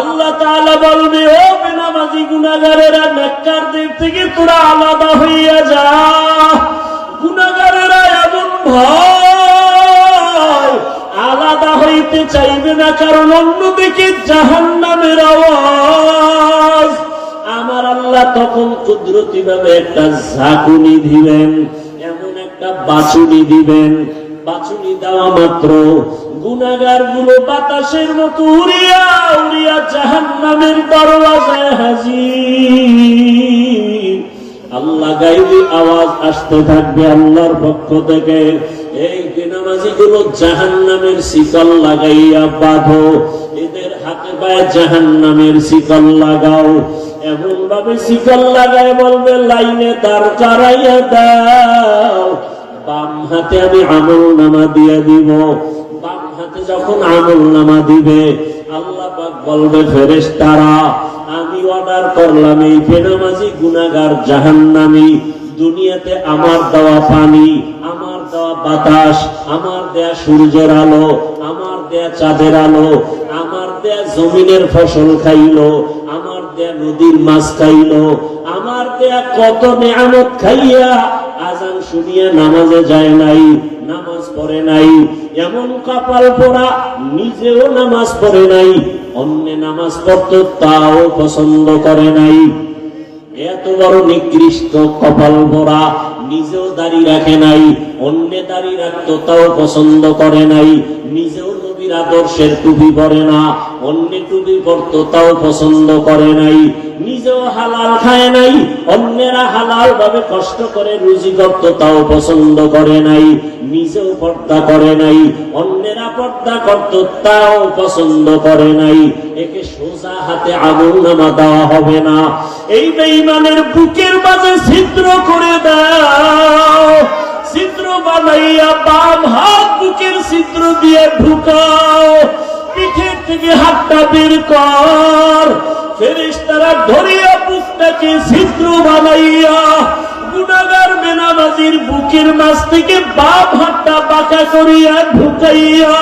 আল্লাহ বলবে, ও বেনামাজি গুনাহগারেরা নেককারদের থেকে তোরা আলাদা হইয়া যা। গুনাহগারেরা এমন ভয়, আলাদা হইতে চাইবে না, কারণ অন্যদিকে জাহান্নামের আওয়াজ। আমার আল্লাহ তখন কুদরতি ভাবে একটা ঝাঁকুনি দিবেন, এমন একটা বাছুনি দিবেন বাছুনি দেওয়া মাত্র। গুনাগারগুলো বাতাসের মতো উড়িয়া উড়িয়া জাহান নামের দরওয়াজায় হাজির। আল্লাহ গাইবি আওয়াজ আসতে থাকবে আল্লাহর পক্ষ থেকে। এই বেনামাজি গুলো জাহান নামের শিকল লাগাইয়া বাঁধো। এদের হাতে পায়ে জাহান নামের শিকল লাগাও। এমন ভাবে শিকল লাগায় বলবে, লাইনে দাঁড় করাইয়া দাও। বাম হাতে আমি আমল নামা দিয়ে দিব। বাম হাতে যখন আমল নামা দিবে, আল্লাহ বলবে ফেরেশ তারা আমি অর্ডার করলাম এই গুনাগার জাহান্নামি। দুনিয়াতে আমার দেওয়া পানি, আমার দেওয়া বাতাস, আমার দেয়া সূর্যের আলো, আমার দেয়া চাঁদের আলো, আমার দেয়া জমিনের ফসল খাইলো, আমার দেয়া নদীর মাছ খাইলো, আমার দেয়া কত নেয়ামত খাইয়া আজান শুনিয়া নামাজে যায় নাই, নামাজ পড়ে নাই। এমন কপাল পড়া, নিজেও নামাজ পড়ে নাই, অন্য নামাজ পড়তো, তাও পছন্দ করে নাই। এত বড় নিকৃষ্ট কপাল ভরা নিজেও দাড়ি রাখে নাই, অন্য দাড়ি রাখতো, তাও পছন্দ করে নাই। নিজেও নবীর আদর্শের টুপি পরে না অন্য টুপি পরতো তাও পছন্দ করে নাই। নিজেও হালাল খায় নাই, অন্যেরা হালাল ভাবে কষ্ট করে রুজি করত তাও পছন্দ করে নাই। নিজেও পর্দা করে নাই, অন্যেরা পর্দা করত, তাও পছন্দ করে নাই। একে সোজা হাতে আগুন নামা দেওয়া হবে না। এই বেঈমানের বুকের মাঝে ছিদ্র করে দাও। ছিদ্র বানাইয়া বাম হাত বুকের ছিদ্র দিয়ে ঢুকাও। থেকে হাতটা বের কর। ফেরেশতারা ধরিয়া বুকটাকে ছিদ্র বানাইয়া গুনাগার বেনামাজির বুকের মাছ থেকে বাম হাতটা বাঁকা করিয়া ঢুকাইয়া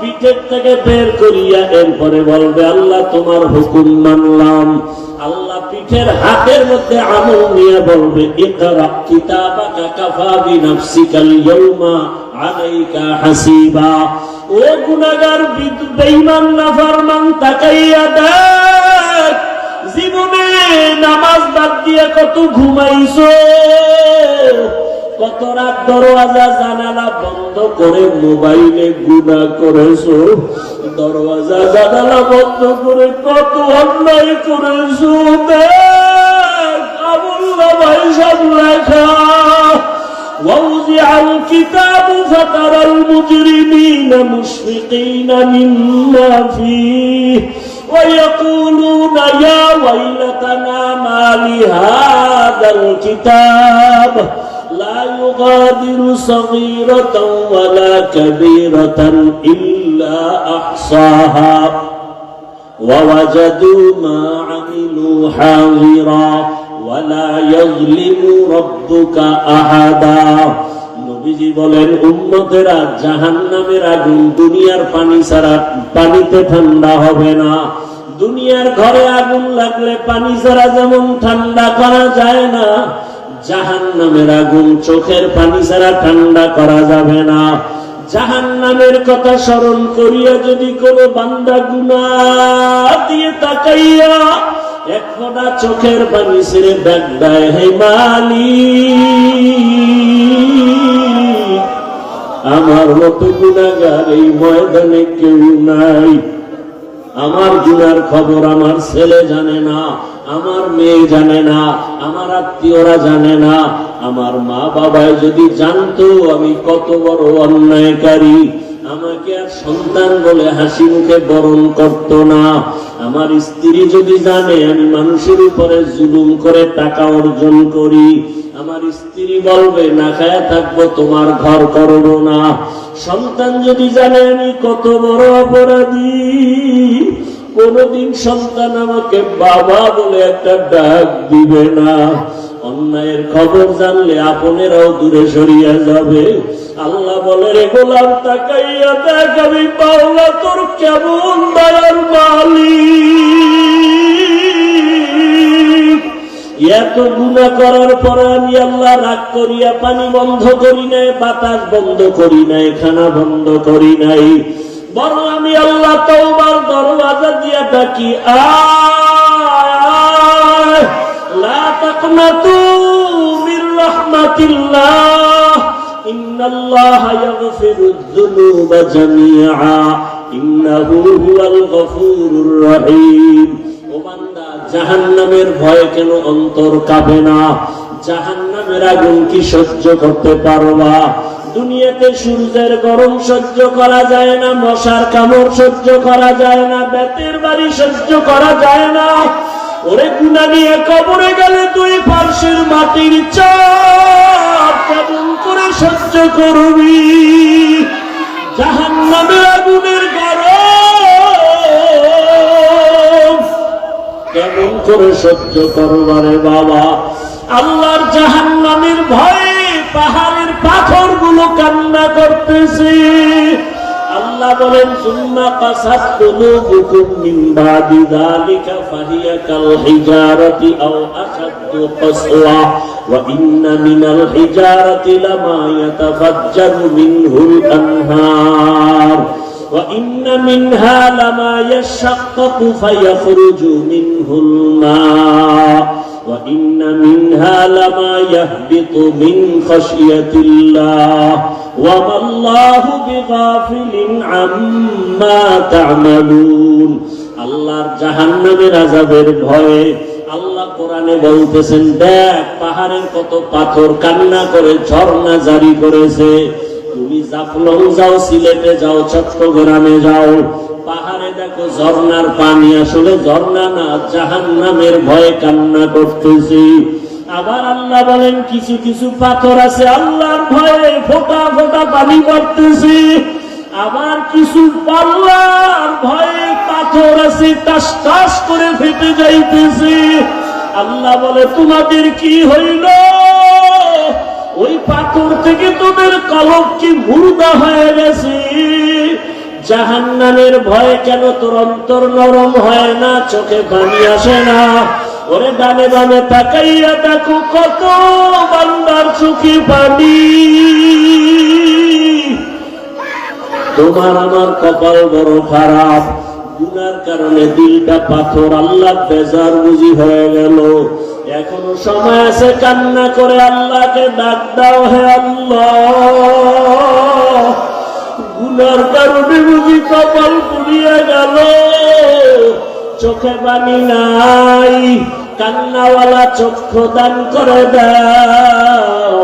পিঠের থেকে বের করিয়া এরপরে বলবে, আল্লাহ, তোমার হুকুম মানলাম। আল্লাহ পিঠের হাতের মধ্যে আমল নিয়ে বলবে, ইকরা কিতাবাকা কাফা বিনাফসিকাল আলাইকা হাসিবা। ও গুনাহগার বিদ- বেঈমান নাফরমান তাকাইয়া দেখ, জীবনে নামাজ বাদ দিয়ে কত ঘুমাইছো। কত রাত দরওয়াজা জানালা বন্ধ করে মোবাইলে গুণা করেছ। দরওয়াজা জানালা বন্ধ করে কত অন্যায় করেছ। দেখ আবুল্লা ভাই সব লেখা। ووضع الكتاب فترى المجرمين مشفقين مما فيه ويقولون يا ويلتنا ما لهذا الكتاب لا يغادر صغيرة ولا كبيرة إلا أحصاها ووجدوا ما عملوا حاضرا নবীজি বলেন আগুন দুনিয়ার পানি ছাড়া পানিতে ঠান্ডা হবে না। দুনিয়ার ঘরে আগুন লাগলে পানি ছাড়া যেমন ঠান্ডা করা যায় না জাহান নামের আগুন চোখের পানি ছাড়া ঠান্ডা করা যাবে না। জাহান নামের কথা স্মরণ করিয়া যদি কোনো বান্দা গুণা দিয়ে তাকাইয়া এক চোখের পানি ছেড়ে ডাক হে মালি আমার মতো গুণাগার এই ময়দানে কেউ নাই। আমার গুনার খবর আমার ছেলে জানে না, আমার মেয়ে জানে না, আমার আত্মীয়রা জানে না। আমার মা বাবায় যদি জানতো আমি কত বড় অন্যায়কারী। আমাকে আর সন্তান বলে হাসি মুখে বরণ করত না। আমার স্ত্রী যদি জানে আমি মানুষের উপরে জুলুম করে টাকা অর্জন করি, আমার স্ত্রী বলবে, না খায়া থাকব, তোমার ঘর করব না। সন্তান যদি জানে আমি কত বড় অপরাধী, কোনদিন সন্তান আমাকে বাবা বলে একটা ডাক দিবে না। অন্যায়ের খবর জানলে আপনেরাও দূরে সরিয়া যাবে। আল্লাহ বলে, রে গোলাম, তাকাইয়া দেখ, আমি পাওলা তোর কেমন দয়ার মালি এত গুণা করার পরে আমি আল্লাহ রাগ করিয়া পানি বন্ধ করি নাই, বাতাস বন্ধ করি নাই, খানা বন্ধ করি নাই। বরং আমি আল্লাহ তোবার দরওয়াজা দিয়া ডাকি আহ না তাকনাতু মির রহমাতিল্লাহ। ভয় কেন অন্তর না? আগুন কি সহ্য করতে পারবা? দুনিয়াতে সূর্যের গরম সহ্য করা যায় না, মশার কামড় সহ্য করা যায় না, বেতের বাড়ি সহ্য করা যায় না। ওরে গুনা নিয়ে কবরে গেলে তুই পার্শ্বের মাটির করে করবি। আগুনের কেমন করে সহ্য করবারে বাবা? আল্লাহর জাহান্নামের ভয়ে পাহাড়ের পাথরগুলো কান্না করতেছে। আল্লাহ বলেন সুম্মা কাসাত কুলুবুকুম মিন বাদি যালিকা ফাহিয়া কাল হিজারাতি আও আশাদ্দু কাসওয়া ওয়া ইন্না মিনাল হিজারাতি লামা ইয়াতাফাজ্জারু মিনহুল আনহার وإن منها لما يشقق فيخرج منه الماء وإن منها لما يهبط من خشية الله وما الله بغافل عما تعملون আল্লাহর জাহান্নামের আজাবের ভয়ে আল্লাহ কোরআনে বলতেছেন দেখ পাহাড়ের কত পাথর কান্না করে ঝর্ণা জারি করেছে তুমি জাফলং যাও সিলেটে যাও চট্টগ্রামে যাও পাহাড়ে দেখো ঝর্ণার পানি আসলে ঝর্ণা না জাহান নামের ভয়ে কান্না করতেছি আবার আল্লাহ বলেন, কিছু কিছু পাথর আছে আল্লাহর ভয়ে ফোটা ফোটা পানি পড়তেছি। আবার কিছু পাল্লার ভয়ে পাথর আছে, টাস টাস করে ফেটে যাইতেছে। আল্লাহ বলে, তোমাদের কি হইল? ওই পাথর থেকে তোদের কলব কি মুর্দা হয়ে গেছে? জাহান্নামের ভয় কেন তোর অন্তর নরম হয় না, চোখে পানি আসে না? ওরে ডানে বামে তাকাইয়া দেখো কত বান্দার চোখে পানি তোমার আমার কপাল বড় খারাপ। গুনার কারণে দিলটা পাথর আল্লাহ বেজার বুঝি হয়ে গেল। এখনও সময় আছে কান্না করে আল্লাহকে ডাক দাও হে আল্লাহ। গুনার কারণে বুঝি কপাল পুড়িয়ে গেল। চোখে পানি নাই। কান্নাওয়ালা চক্ষু দান করে দাও।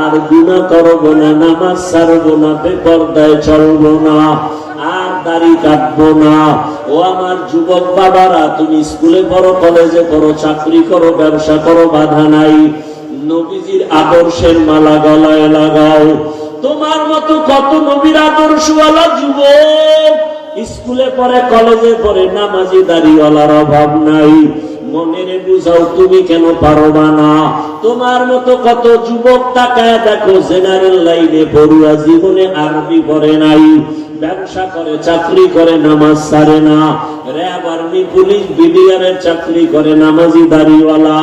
আর গুণা করব না, নামাজ ছাড়বো না, বেপর্দায় চলবো না, আর দাড়ি কাটবো না। ও আমার যুবক বাবারা, তুমি স্কুলে পড়ো, কলেজে পড়ো, চাকরি করো, ব্যবসা করো, বাধা নাই। নবীজির আদর্শের মালা গলায় লাগাও। তোমার মতো কত নবীর আদর্শওয়ালা যুবক স্কুলে পড়ে, কলেজে পড়ে, নামাজি দাড়িওয়ালার অভাব নাই। মনের বুঝাও তুমি কেন পারবা না? তোমার মতো কত যুবক তাকায় দেখো, জেনারেল লাইনে পড়ুয়া জীবনে আরবি করে নাই, ব্যবসা করে, চাকরি করে, নামাজ সারে না। র্যাব আর্মি, পুলিশ বিডিআরের চাকরি করে, নামাজি দাড়িওয়ালা,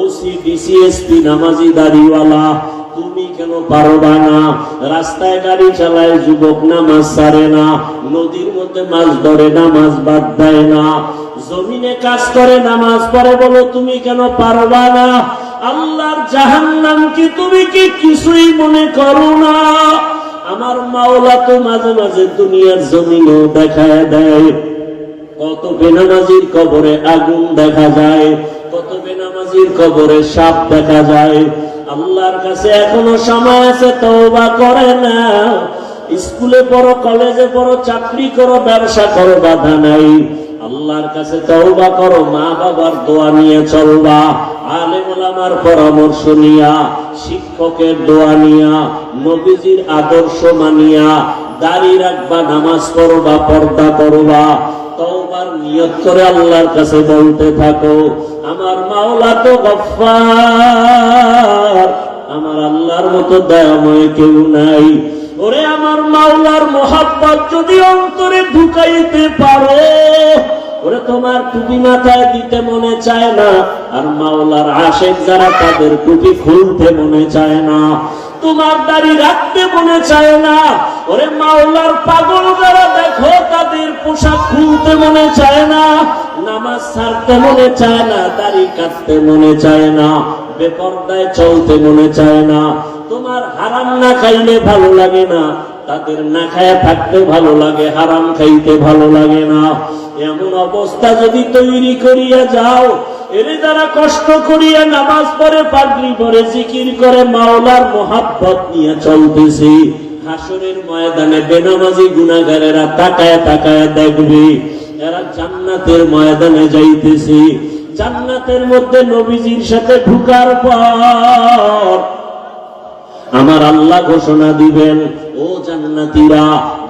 ওসি ডিসিএসপি নামাজি দাড়িওয়ালা। কেন পারবা না? রাস্তায় গাড়ি চালায় যুবক নামাজ সারে না। নদীর মধ্যে মাছ ধরে নামাজ বাদ দেয় না। জমিনে কাজ করে, নামাজ পড়ে বলো, তুমি কেন পারবা না? আল্লাহর জাহান্নাম কি তুমি কি কিছুই মনে করো না? আমার মাওলা তো মাঝে মাঝে দুনিয়ার জমিনেও দেখায় দেয়। কত বেনামাজির কবরে আগুন দেখা যায়, কত বেনামাজির কবরে সাপ দেখা যায়। আল্লাহর কাছে এখনও সময় আছে, তওবা করে না স্কুলে পড়ো, কলেজে পড়ো, চাকরি করো, ব্যবসা করো, বাধা নাই। আল্লাহর কাছে তওবা করো, মা বাবার দোয়া নিয়ে চলবা। আলেমুলামার পরামর্শ নিয়া, শিক্ষকের দোয়া নিয়া, নবীজির আদর্শ মানিয়া, দাড়ি রাখবা, নামাজ পড়বা, পর্দা করবা। তওবার নিয়ত করে আল্লাহর কাছে বলতে থাকো। আমার মাওলা তো গফফার। আমার আল্লাহর মতো দয়াময় কেউ নাই। ওরে আমার মাওলার মোহাব্বত যদি অন্তরে ঢুকাইতে পারো, ওরে তোমার টুপি মাথায় দিতে মনে চায় না, আর মাওলার আশেক যারা তাদের টুপি খুলতে মনে চায় না। তোমার দাড়ি রাখতে মনে চায় না ওরে মাওলার পাগল যারা দেখো, তাদের পোশাক খুলতে মনে চায় না, নামাজ ছাড়তে মনে চায় না, দাড়ি কাটতে মনে চায় না, বেপর্দায় চলতে মনে চায় না। তোমার হারাম না খাইলে ভালো লাগে না, তাদের না খায়া থাকতে ভালো লাগে, হারাম খাইতে ভালো লাগে না। এমন অবস্থা যদি তৈরি করিয়া যাও, এর দ্বারা কষ্ট করিয়া নামাজ পড়ে, পাগড়ি পরে জিকির করে, মাওলার মোহাব্বত নিয়ে চলতেছি। হাসরের ময়দানে বেনামাজি গুনাগারেরা তাকায় তাকায় দেখবে, এরা জান্নাতের ময়দানে যাইতেছি। জান্নাতের মধ্যে নবীজির সাথে ঢুকার পর আমার আল্লাহ ঘোষণা দিবেন, ও জান্নাতীরা,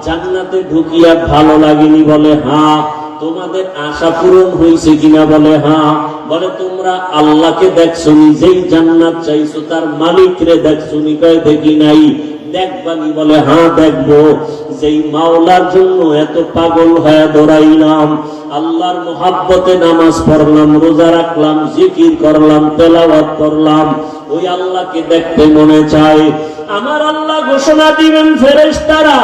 জান্নাতে ঢুকিয়া ভালো লাগেনি বলে হ্যাঁ তোমাদের আশা পূরণ হয়েছে কিনা বলে হ্যাঁ বলে, তোমরা আল্লাহকে দেখছ নিজেই জান্নাত চাইছো, তার মালিকরে দেখছ নি, কয়, দেখি নাই দেখবানি বলে হ্যাঁ দেখব। যেই মাওলার জন্য এত পাগল হয়ে দৌড়াইলাম, আল্লাহর মোহাব্বতে নামাজ পড়লাম, রোজা রাখলাম, জিকির করলাম করলাম, ওই আল্লাহকে দেখতে মনে চায়। আমার আল্লাহ ঘোষণা দিবেন, ফেরেশতারা,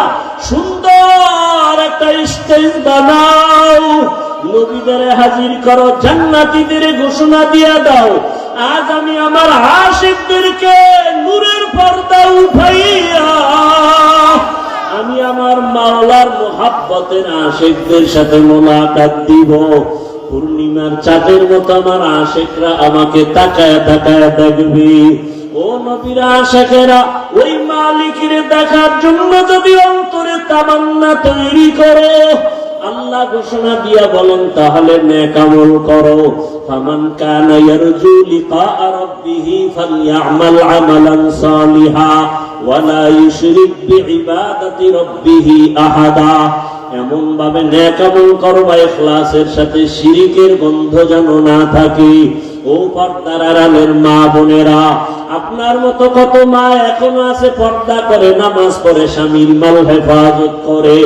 সুন্দর একটা স্টেজ বানাও। নবীদের হাজির করো, জান্নাতীদের ঘোষণা দিয়া দাও। আজ আমি আমার আশিকদেরকে নূরের পর্দা উঠাইয়া আমি আমার মাওলার মোহাব্বতের আশেকদের সাথে মোলাকাত দিব। পূর্ণিমার চাঁদের মতো আমার আশেকরা আমাকে তাকায় তাকায় দেখবে। ও নবীরা আশেকেরা, ওই মালিকের দেখার জন্য যদি অন্তরে তামান্না তৈরি করো আল্লাহ ঘোষণা দিয়া বলেন, তাহলে নেকামল করো। ফামান কানা ইয়ারজু লিকা রাব্বিহি ফালইআমাল আমালান সালিহা ওয়ালা ইউশরিক বিইবাদাতি রাব্বিহি আহাদা। এমন ভাবে নেকামল করো ইখলাসের সাথে শিরিকের গন্ধ যেন না থাকে। ও পর্দার আড়ালের মা বোনেরা, আপনার মতো কত মা এখনও আছে, পর্দা করে, নামাজ পড়ে, স্বামীর মাল হেফাজত করে।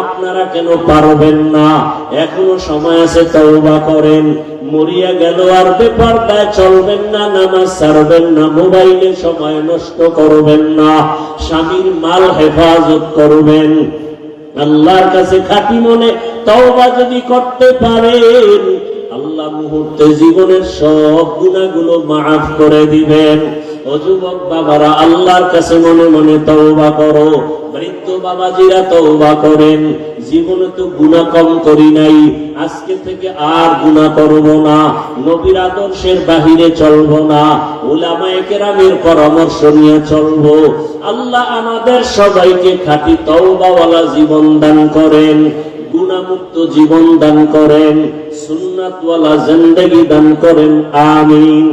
আপনারা কেন পারবেন না? এখনও সময় আছে, তওবা করেন। মরিয়া গেল আর বেপর্দায় চলবেন না, নামাজ ছাড়বেন না, মোবাইলে সময় নষ্ট করবেন না, স্বামীর মাল হেফাজত করবেন। আল্লাহর কাছে খাঁটি মনে তওবা যদি করতে পারেন আল্লাহ মুহূর্তে জীবনের সব গুণাগুলো মাফ করে দিবেন। ও যুবক বাবারা, আল্লাহর কাছে মনে মনে তওবা করো। বৃদ্ধ বাবাজিরা তওবা করেন। জীবনে তো গুণা কম করি নাই। আজকে থেকে আর গুণা করব না। নবীর আদর্শের বাহিরে চলবো না। ওলামায়ে কেরামের পরামর্শ নিয়ে চলবো। আল্লাহ আমাদের সবাইকে খাঁটি তওবাওয়ালা জীবন দান করেন। গুণামুক্ত জীবন দান করেন সুন্নাতওয়ালা জিন্দেগি দান করেন আমিন।